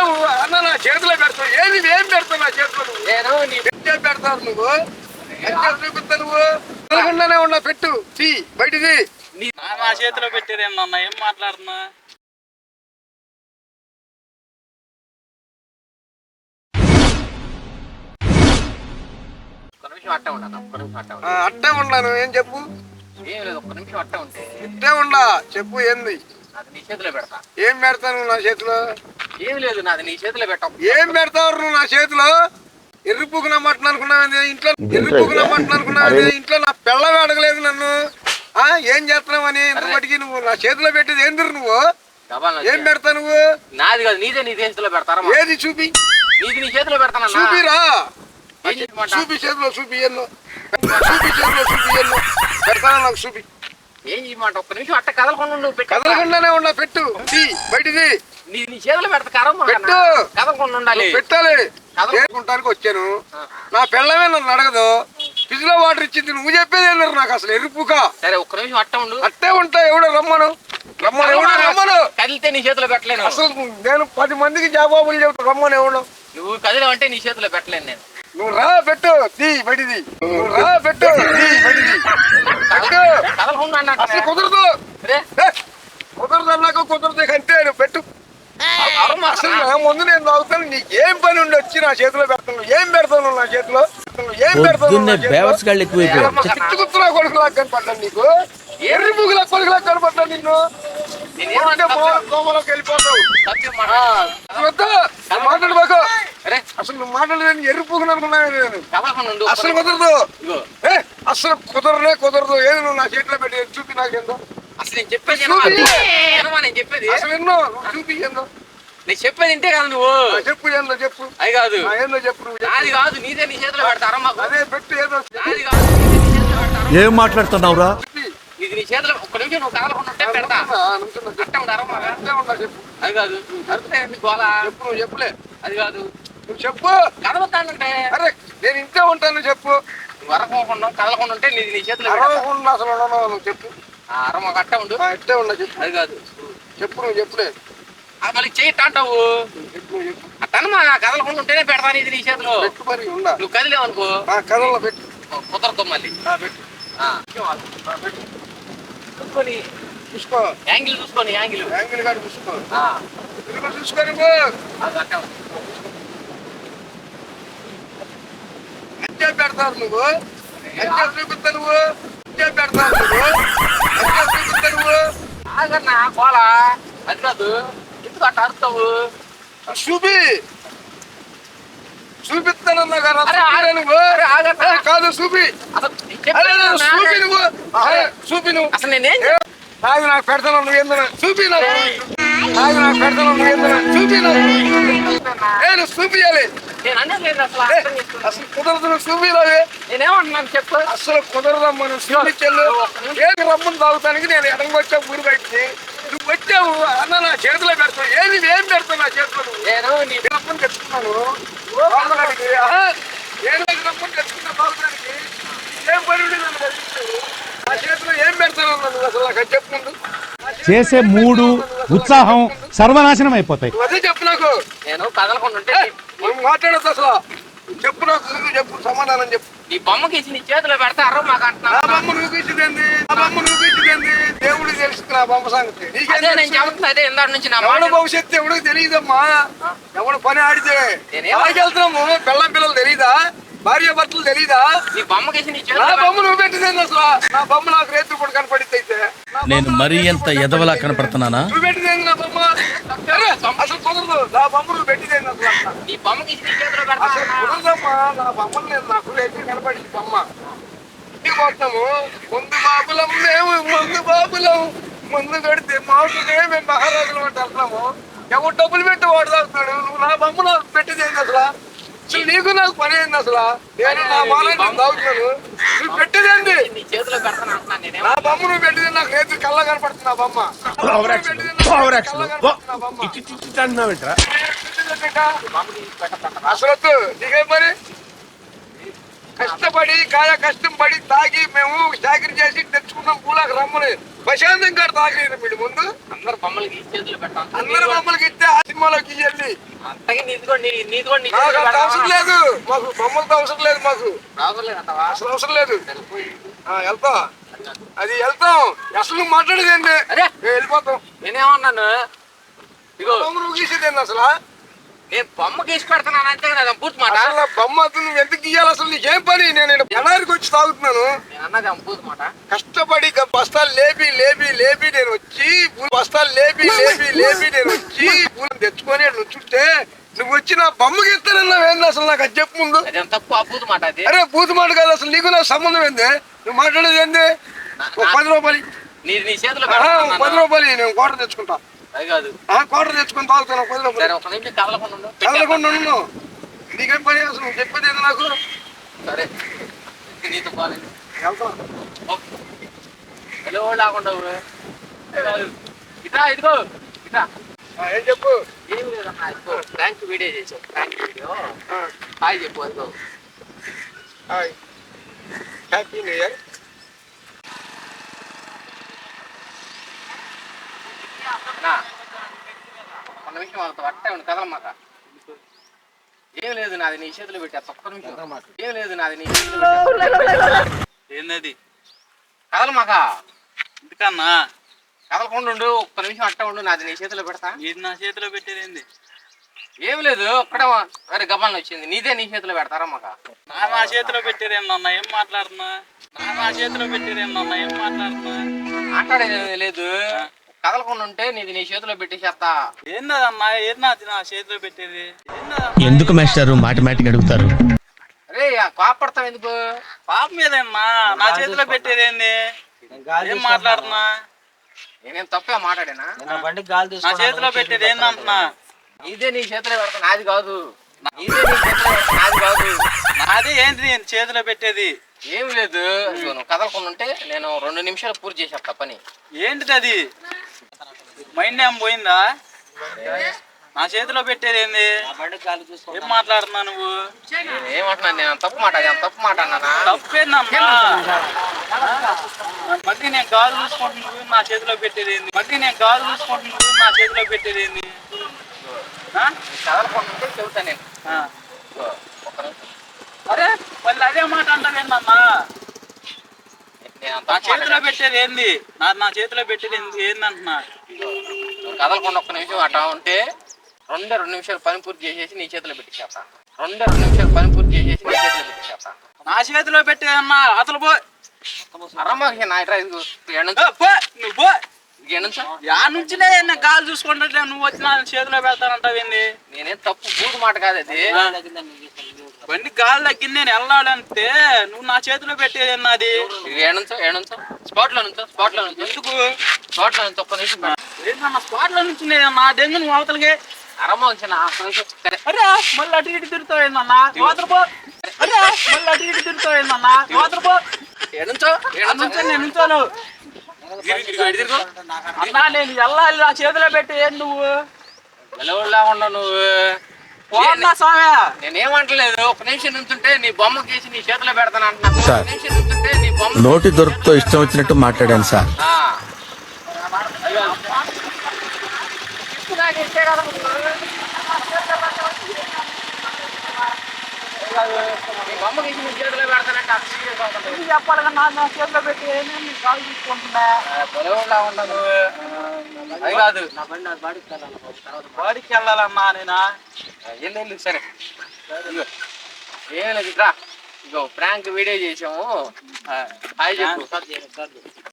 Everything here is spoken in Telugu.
వచ్చావు అన్న నా చేతిలో పెడతావు. ఏది ఏం పెడతావు నా చేతిలో నేను నీ పెట్టే పెడతావు నువ్వు. ఎక్కడ చూపిస్తా నువ్వు. తిరగకుండానే ఉన్నా పెట్టు. తీ బయటిది. నీ- చేతిలో పెట్టేదేమన్నా ఏం మాట్లాడుతున్నా? అట్టే ఉన్నాను ఏం చెప్పు? ఏం లేదు ఒక్క నిమిషం అట్ట ఉంటే ఇట్టే ఉండా చెప్పు ఏంది? అది నీ చేతిలో పెడతా. ఏం పెడతాను నా చేతిలో? ఏం లేదు నాది నీ చేతిలో పెట్ట. ఏం పెడతావు నువ్వు నా చేతిలో? ఎర్రిపుకు నమ్మటం అనుకున్నావు ఇంట్లో? ఎర్రిపుకు నమ్మటం అనుకున్నావు ఇంట్లో? నా పిల్ల అడగలేదు నన్ను. ఆ ఏం చేస్తున్నావని ఇంతమటికి నువ్వు నా చేతిలో పెట్టేది ఏంది నువ్వు? ఏం. పెడతా నువ్వు? నాది కాదు నీదే నీ చేతిలో పెడతారా ఏది చూపి? నీది నీ చేతిలో పెడతానన్నా చూపిరా? చూపి చేతిలో చూపి ఎన్నో చూపి చేతిలో చూపి ఎన్నో పెడతాను నాకు చూపి? ఏం ఒక్క నిమిషం అట్ట కదలకుండా నువ్వు పెట్టు. కదలకుండానే ఉన్నా పెట్టు. బయటిది. నీ నీ చేతిలో పెడతా కరం పెట్టు. కదలకుండా ఉండాలి. పెట్టాలి. చేసుకుంటానికి వచ్చాను. నా పిల్లమే నన్ను అడగదు. ఫ్రిడ్జ్లో వాటర్ ఇచ్చింది నువ్వు చెప్పేది ఏందరు నాకు అసలు ఎరుపుక సరే ఒక్క నిమిషం అట్ట ఉండు. అట్టే ఉంటా ఎవడో రమ్మను? రమ్మను ఎవడో రమ్మను? కదిలితే నీ చేతిలో పెట్టలేను. అసలు నేను పది మందికి జవాబులు చెబుతా రమ్మను ఎవడు? నువ్వు కదిలేవంటే నీ చేతిలో పెట్టలేను నేను. నువ్వు రా పెట్టు. తీ బయటిది నువ్వు రా పెట్టు. తీ అన్నట్టు అసలు కుదరదు. కుదరదు అన్నాక కుదరదు అంతే నువ్వు పెట్టు. అసలు నా ముందు నేను తాగుతాను. నీకు ఏం పని ఉండి వచ్చి నా చేతిలో పెడతాను? ఏం పెడతాను నా చేతిలో? ఏం పెడతాను చిత్తుకుతున్నా కొడుకులా కనపడ్డాను నీకు? ఎర్రి బుగులా కొడుకులా కనపడ్డాను మో- కోమలోకి వెళ్ళిపోతావు తప్పేం మాట. అసలు వద్దు. నువ్వు మాట్లాడబాకు అరే అసలు నువ్వు అనుకున్నాను నేను. ఉండు. అసలు కుదరదు. ఏ అసలు కుదరనే కుదరదు. ఏది నువ్వు నా చేతిలో పెట్టి చూపి నాకేందో అసలు నేను చెప్పేది వినవా? చూపి. వినవా నేను చెప్పేది? అసలు ఎన్నో? నువ్వు చూపి ఏందో? నేను చెప్పేది ఇంటే కదా నువ్వు. చెప్పు ఏందో చెప్పు. అది కాదు. ఏందో చెప్పు నువ్వు చెప్పు. నాది కాదు నీదే నీ చేతిలో పెడతారా మాకు అదే పెట్టు ఏదో నాది కాదు నీదే నీ చేతిలో పెడతారా ఏం మాట్లాడుతున్నావురా? చెప్పి ఇది నీ చేతిలో ఒక్క నిమిషం నువ్వు కదలకుండా ఉంటే పెడతా. చెప్పు. అట్ట. అంతే ఉందా చెప్పు. అది కాదు. గోళ చెప్పు నువ్వు చెప్పులే. అది కాదు. నువ్వు చెప్పు. కదలతానంటే అరే నేను ఇంతే ఉంటాను చెప్పు. నువ్వు అరవకుండా కదలకుండా ఉంటే నీది నీ చేతిలో అసలు ఉండను నువ్వు చెప్పు. ఆ అరమ్మ కట్ట ఉండు. ఇట్టే ఉన్నా చెప్పు. అది కాదు. చెప్పు నువ్వు చెప్పులే మళ్ళీ చెయ్యి అంటావు. చెప్పు చెప్పు. అట్టనమా కదలకుండా ఉంటేనే పెడతాను ఇది నీ చేతిలో. పెట్టు మరి ఉందా నువ్వు కదిలేవనుకో. ఆ కథల్లో పెట్టు. కుదరదు మళ్ళీ. పెట్టు. చూసుకొని. చూసుకో. యాంగిల్ చూసుకొని యాంగిల్. యాంగిల్ గారు చూసుకో. చూసుకొని పో. అది అట్టే ఉంది. అంతే పెడతారు నువ్వు? అంతే చూపిస్తా నువ్వు? అంతే పెడతారు నువ్వు? అంతే చూపిస్తా నువ్వు? ఆగన్నా కోల? అది కాదు. ఎందుకు అట్ట అరుస్తావు? చూపి. చూపిస్తానన్నా కదా అరే, చూపిరా నువ్వు. కాదు చూపి. అరే. నువ్వు. చూపి నువ్వు. అసలు నేనేం నాకు పెడతాను నువ్వు ఏందన్నా. చూపి నాకు తాగి నాకు పెడతాను నువ్వు ఏందన్నా చూపి నాకు నేను చూపియాలి అసలు కుదరదు నువ్వు చూపియాలి నేనేమంటున్నాను చెప్పు. అసలు కుదరదమ్మా నువ్వు చూపించలు ఏది రమ్మని తాగుతానికి నేను ఎడంగా వచ్చా ఊరు బయటికి. నువ్వు వచ్చావు అన్న నా చేతిలో పెడతావు. ఏది ఏం పెడతావు నా చేతిలో నేను నీ రమ్మని తెచ్చుకున్నాను? ఏడు రమ్మని తెచ్చుకున్నా తాగడానికి ఏం పని ఉండి నన్ను? నా చేతిలో ఏం పెడతాను అసలు? నాకు చెప్పు చేసే మూడు ఉత్సాహం సర్వనాశనం అయిపోతాయి. చెప్పు నాకు. నేను కదలకుండా ఉంటే ఏ, మనం మాట్లాడద్దు అసలు. చెప్పు నాకు ముందు చెప్పు సమాధానం చెప్పు. నీ బొమ్మకి ఇచ్చి నీ చేతిలో పెడతా అర్రం మాకు నా అంటున్నావు బొమ్మ నువ్వు ఇచ్చింది నా బొమ్మ నువ్వు ఇచ్చింది దేవుడికి తెలుసు నా బొమ్మ సంగతి. నీకేం అదే నేను తెలుసు? చెబుతున్నా అదే ఇందాటి నుంచి నా మాట. భవిష్యత్తు ఎవడికి తెలియదమ్మా? ఎవడు పని ఆడితే. నేనేం- వెళ్తున్నాము? పిల్లం పిల్లలు తెలీదా? భార్య భర్తలు తెలీదా? నీ పెడతా. బొమ్మ నువ్వు పెట్టింది అసలు నా బొమ్మ నాకు రేతులు కూడా కనపడింది అయితే. బొమ్మ నేను మరీ ఎంత ఎదవలా. కనపడుతున్నానా? నువ్వు పెట్టింది నా బొమ్మ. అరే, అసలు కుదరదు. నా బొమ్మ నువ్వు పెట్టింది అసలు. నీ బొమ్మకి పెడతా అసలు. కుదరదమ్మా. నా బొమ్మలు నేను నాకు రేతులు కనపడింది బొమ్మ. ముందు బాబులం మేము ముందు బాబులం. ముందు కడితే మాకునే మేము మహారాజులు అంటే అంటున్నాము ఎవరు డబ్బులు పెట్టి వాడు తాగుతాడు నువ్వు నా బొమ్మ నాకు పెట్టింది అసలు. అసలు నీకు నాకు పని ఏంది అసలు? నేను నా మాలని నేను తాగుతున్నాను నువ్వు పెట్టిందేంటి నీ బొమ్మ నువ్వు పెట్టింది నాకు రేపు కళ్ళ కనపడుతుంది నా బొమ్మ? అసలు నీకేం మరి కష్టపడి కాయ కష్టం పడి తాగి మేము చాకరీ చేసి తెచ్చుకున్నాం పూలకు రమ్మని. ప్రశాంతం గారు తాగలేదు మీరు ముందు. అందరు బొమ్మలకి అందరు మమ్మల్ని కూడా నీ నాకు అంత అవసరం లేదు. మాకు బొమ్మలతో అవసరం లేదు మాకు. అసలు అవసరం లేదు. వెళ్తాం. అది వెళ్తాం. అసలు నువ్వు మాట్లాడేది ఏంటి? అరే! మేము వెళ్ళిపోతాం. నేనేమన్నాను? ఇగో బొమ్మ నువ్వు గీసేది ఏంది అసలు? నేను బొమ్మ గీసి పెడతాను అంతే కదా మాట? అసలు ఆ బొమ్మ అసలు నువ్వు ఎంత గీయాలి అసలు నీకేం పని? నేను ఈడ వచ్చి తాగుతున్నాను. నేను అన్నది మాట. కష్టపడి ఇక బస్తాలు లేపి లేపి లేపి నేను వచ్చి పూలు బస్తాలు లేపి లేపి లేపి నేను వచ్చి పూలు తెచ్చుకొని ఈడ నుంచుంటే నువ్వు వచ్చి నా బొమ్మకి ఇస్తానన్నావు ఏంది అసలు? నాకు అది చెప్పు ముందు. అది ఎంత తప్పు అబ్బూది మాట అది? అరే పూత మాట కాదు అసలు. నీకు నాకు సంబంధం ఏంది? నువ్వు మాట్లాడేది ఏంది? ఓ పది రూపాయలు నీ నీ చేతిలో పెడతాను పది రూపాయలు నేను కోట తెచ్చుకుంటా. అది కాదు. ఆ కోట తెచ్చుకొని తాగుతాను కదలకుండా ఉండు. నీకేం పని అసలు నువ్వు చెప్పేది ఏంది నాకు? సరే. నీతో హలో లేకుండా ఇట్రా ఇదిగో. ఇట్రా. ఏం చెప్పు? ఏం లేదమ్మా ఇదిగో. ప్రాంక్ వీడియో చేసావు. Prank video. హాయ్ చెప్పు అదిగో హాయ్. హ్యాపీ న్యూ ఇయర్ నా ఒక నిమిషం అవుతా అట్టే ఉంది కదలమాక ఏం లేదు నాది నీ చేతిలో పెట్టా ఒక్క నిమిషం. ఏం లేదు నాది నీ చేతిలో ఏందది? కదలమాక. ఎందుకన్నా? కదలకుండా ఉండు ఒక్క నిమిషం అట్ట ఉండు నాది నీ చేతిలో పెడతా. ఇది నా చేతిలో పెట్టేది ఏంది? ఏం లేదు ఒక్కడ అరే గబాన్ వచ్చింది నీదే నీ చేతిలో పెడతారా మాక నా నా చేతిలో పెట్టేది ఏందన్న ఏం మాట్లాడుతున్నా? నా నా చేతిలో పెట్టేది ఏందన్న ఏం మాట్లాడుతున్నా? మాట్లాడేది లేదు. కదలకుండా ఉంటే నీది నీ చేతిలో పెట్టేసేస్తా ఏందన్నా ఏది నా నా చేతిలో పెట్టేది? ఎందుకు మాస్టారు? మాటిమాటికి అడుగుతారు. అరే కోపడతాం ఎందుకు? పాప మీదేమ్మా? నా చేతిలో పెట్టేది ఏంది ఏం మాట్లాడుతున్నా? నేనేం తప్పే మాట్లాడేనా? నా చేతిలో పెట్టేది ఏందంటున్నా? నీదే నీ చేతిలో పెడతా నాది కాదు. నీదే నీ చేతిలో నాది కాదు. నాది ఏంటి నేను చేతిలో పెట్టేది? ఏం లేదు నువ్వు కదలకుండా ఉంటే నేను రెండు నిమిషాలు పూర్తి చేసేస్తా పని. ఏంటిది అది? మైండ్ ఏం పోయిందా? నా చేతిలో పెట్టేది ఏంది? ఏం మాట్లాడుతున్నా నువ్వు? నేను ఏమంటున్నాను నేను? తప్పు మాట తప్పు మాట అన్నానా? తప్పేందమ్మా? మళ్ళీ నేను గాజు చూసుకుంటున్నా నువ్వు నా చేతిలో పెట్టేది ఏంది? మళ్ళీ నేను గాజు చూసుకుంటున్నా నువ్వు నా చేతిలో పెట్టేది ఏంది? ఉంటే చెబుతా నేను. అరే! మళ్ళీ అదే మాట అంటావేందమ్మా నేను అంత నా చేతిలో పెట్టేది ఏంది? నా నా చేతిలో పెట్టేది ఏంది? ఏందంటున్నా? కదలకుండా ఒక్క నిమిషం అట్లా ఉంటే రెండే రెండు నిమిషాలు పని పూర్తి చేసేసి నీ చేతిలో పెట్టి చేస్తా రెండే రెండు నిమిషాలు పని పూర్తి చేసేసి నీ చేతిలో పెట్టి చేస్తా నా చేతిలో పెట్టేదమ్మా అసలు పో. అరమ్మకి నా ఇట్రా ఇది నువ్వు పో యా గాలి చూసుకుంటే నువ్వు వచ్చి నా చేతిలో పెడతానంటావేంది? నేనేం తప్పు బూడు మాట కాదు అది. బండి గాలి తగ్గింది నేను వెళ్ళాలంటే నువ్వు నా చేతిలో పెట్టేది నాది ఏనుంచో ఏనుంచో స్పాట్లో నుంచో స్పాట్లో నుంచో. ఎందుకు? స్పాట్లో నుంచి ఒక్క నిమిషం ఏంటన్నా స్పాట్లో నుంచి నా దెంగు నువ్వు అవతలకి? అరమ్మ వచ్చిన అరే మళ్ళీ అటు ఇటు తిరుగుతావు ఏందన్నా? అరే మళ్ళీ అటు ఇటు తిరుగుతావు ఏందన్నా? అవతల పో ఏనుంచో ఆ నుంచి నేను నుంచోను అన్నా నేను వెళ్ళాలి నా చేతిలో పెట్టి ఏం నువ్వు? నిలవడిలా ఉండవు నువ్వు. నేనేమంటలేదు ఒక నిమిషం నుంచుంటే నీ బొమ్మ గీసి నీ చేతిలో పెడతాను సార్. నోటి దొరుకుతో ఇష్టం వచ్చినట్టు మాట్లాడాను సార్. కదా నీ బొమ్మ గీసి నీ చేతిలో పెడతానంటే అంత serious చెప్పాలి కదా, నా ఏమీ నీ అది కాదు వాడికి వెళ్ళాలన్నా నేనా? ఎల్లు సరే ఏం లేదు ఇట్రా. ఇగో ప్రాంక్ వీడియో చేసాము. హాయ్ చెప్పు.